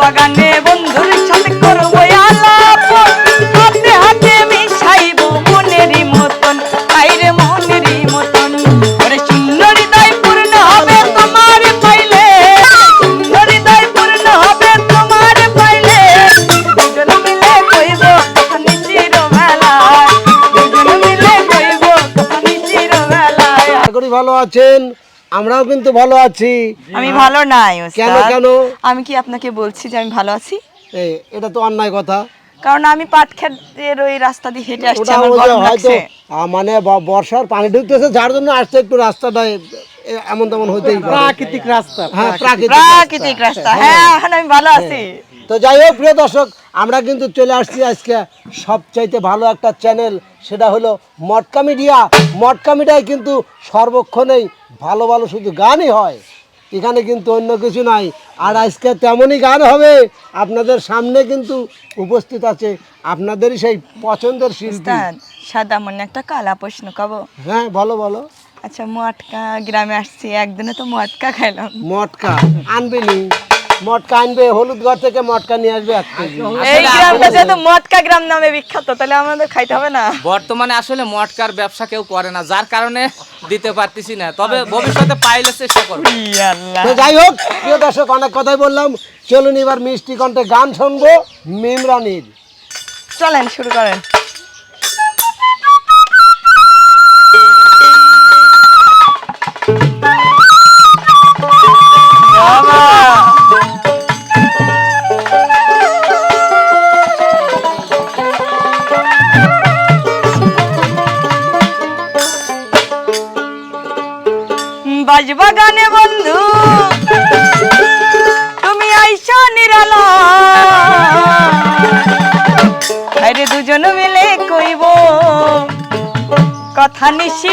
বাগানে বন্ধুর সাথে করব আলাপ হাতে হাতে মিশাইব মনেরই মতন আইরে মনেরই মতন। ওরে শূন্য হৃদয় পূর্ণ হবে তোমার পাইলে। শূন্য হৃদয় পূর্ণ হবে তোমার পাইলে। দুজন মিলে কইব কখনি চিরবেলায় দুজন মিলে কইব কখনি চিরবেলায় আশা করি ভালো আছেন। আমরাও কিন্তু ভালো আছি। আমি ভালো নাই কেন কেন? আমি কি আপনাকে বলছি যে আমি ভালো আছি? এই, এটা তো অন্যায় কথা। কারণ আমি পাট ক্ষেতের ওই রাস্তা দিয়ে হেঁটে আসছি আমার গরম লাগছে। মানে বর্ষার পানি ঢুকতেছে যার জন্য আসছে একটু রাস্তাটা এমন তেমন হইতেই পারে। প্রাকৃতিক রাস্তা হ্যাঁ প্রাকৃতিক প্রাকৃতিক রাস্তা। হ্যাঁ। এখন আমি ভালো আছি। তো যাই হোক প্রিয় দর্শক আমরা কিন্তু চলে আসছি আজকে সবচাইতে ভালো একটা চ্যানেল সেটা হলো মটকা মিডিয়া। মটকা মিডিয়ায় কিন্তু সর্বক্ষণেই ভালো ভালো শুধু গানই হয়। এখানে কিন্তু অন্য কিছু নাই। আর আজকে তেমনই গান হবে। আপনাদের সামনে কিন্তু উপস্থিত আছে আপনাদেরই সেই পছন্দের শিল্পী। সাদা মনে একটা কালা প্রশ্ন কাবো। হ্যাঁ বলো বলো। আচ্ছা মটকা গ্রামে আসছি একদিনে তো মটকা খাইলাম। মটকা আনবে নি মটকা আনবে হলুদ ঘর থেকে মটকা নিয়ে আসবে এক কেজি। এই গ্রামটা যেহেতু মটকা গ্রাম নামে বিখ্যাত তাহলে আমাদের খাইতে হবে না। বর্তমানে আসলে মটকার ব্যবসা কেউ করে না যার কারণে দিতে পারতেছি না। তবে ভবিষ্যতে পাইলে চেষ্টা করব। তো যাই হোক প্রিয় দর্শক অনেক কথাই বললাম। চলুন এবার মিষ্টি কণ্ঠে গান শুনব মিমরানির চলেন শুরু করেন। বাজবা বাগানে বন্ধু তুমি আইসা নিরালা দুজন মিলে কইব কথা নিশির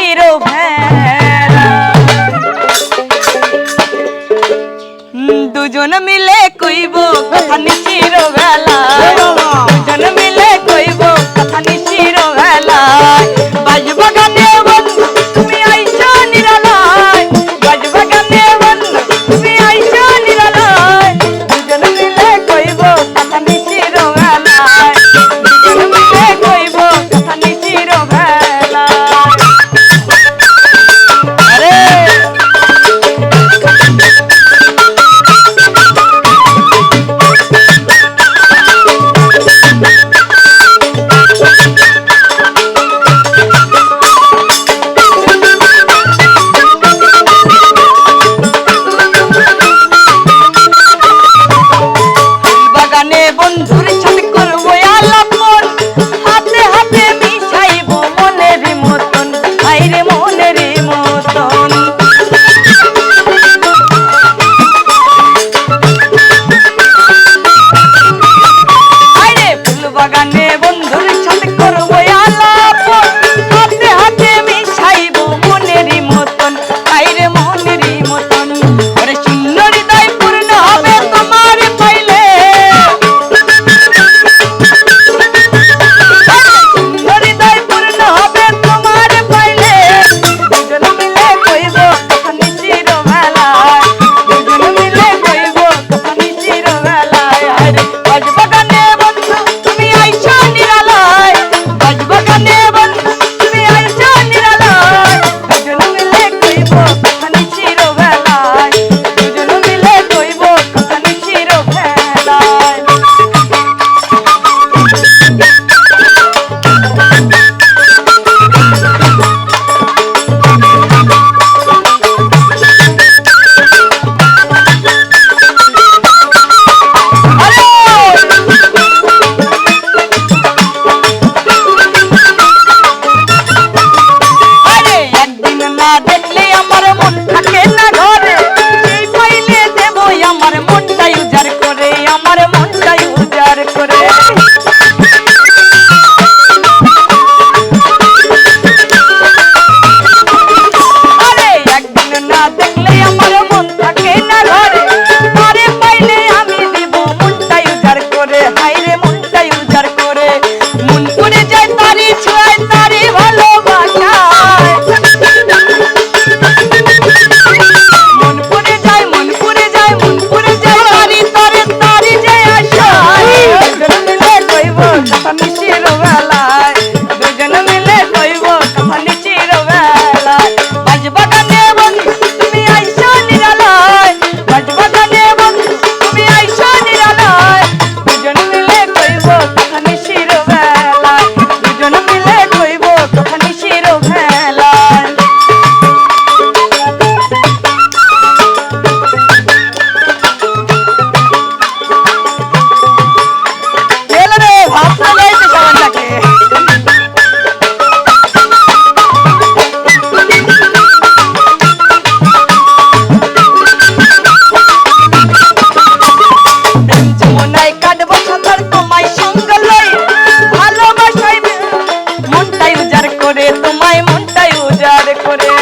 করে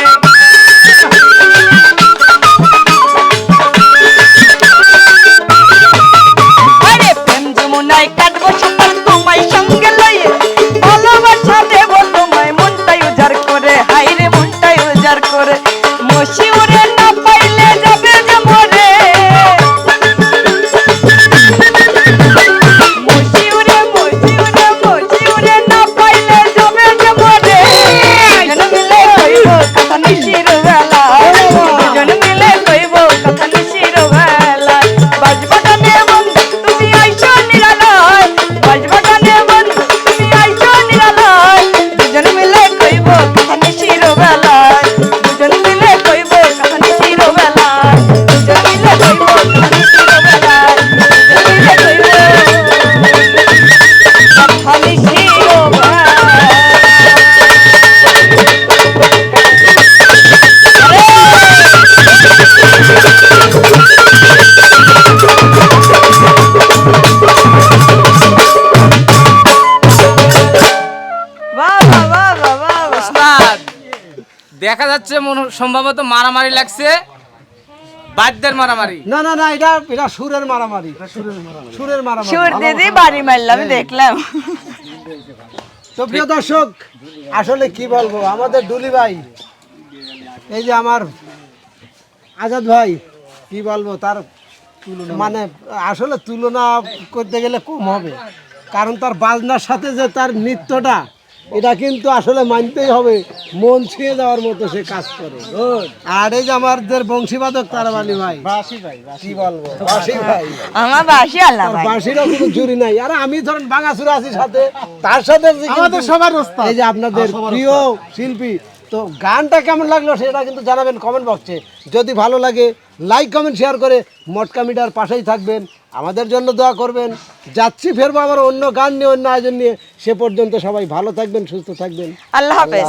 দেখা যাচ্ছে মনে- সম্ভবত মারামারি লাগছে। বাদ্যের মারামারি। না না না এটা এটা সুরের মারামারি। সুরের মারামারি। সুর দিদি বাড়ি মারলাম দেখলাম। তো প্রিয় দর্শক আসলে কি বলব আমাদের ডুলি ভাই এই যে আমার আজাদ ভাই কি বলব তার মানে আসলে তুলনা করতে গেলে কম হবে। কারণ তার বাজনার সাথে যে তার নৃত্যটা এটা কিন্তু আসলে মানতেই হবে মন ছুঁয়ে যাওয়ার মতো সে কাজ করে আর এই যে আমাদের বংশীবাদক তারাবালি ভাই কি বলব? বাসি ভাই। আমার বাসি আল্লাহ ভাই। বাঁশিরও কোনো চুরি নাই। আর আমি ধরেন বাঙাসুর আছি সাথে তার সাথে আমাদের সবার এই যে আপনাদের প্রিয় শিল্পী তো গানটা কেমন লাগল সেটা কিন্তু জানাবেন কমেন্ট বক্সে যদি ভালো লাগে লাইক কমেন্ট শেয়ার করে মটকা মিটার পাশেই থাকবেন। আমাদের জন্য দোয়া করবেন। যাচ্ছি ফেরবো আবার অন্য গান নিয়ে অন্য আয়োজন নিয়ে। সে পর্যন্ত সবাই ভালো থাকবেন সুস্থ থাকবেন। আল্লাহ হাফেজ।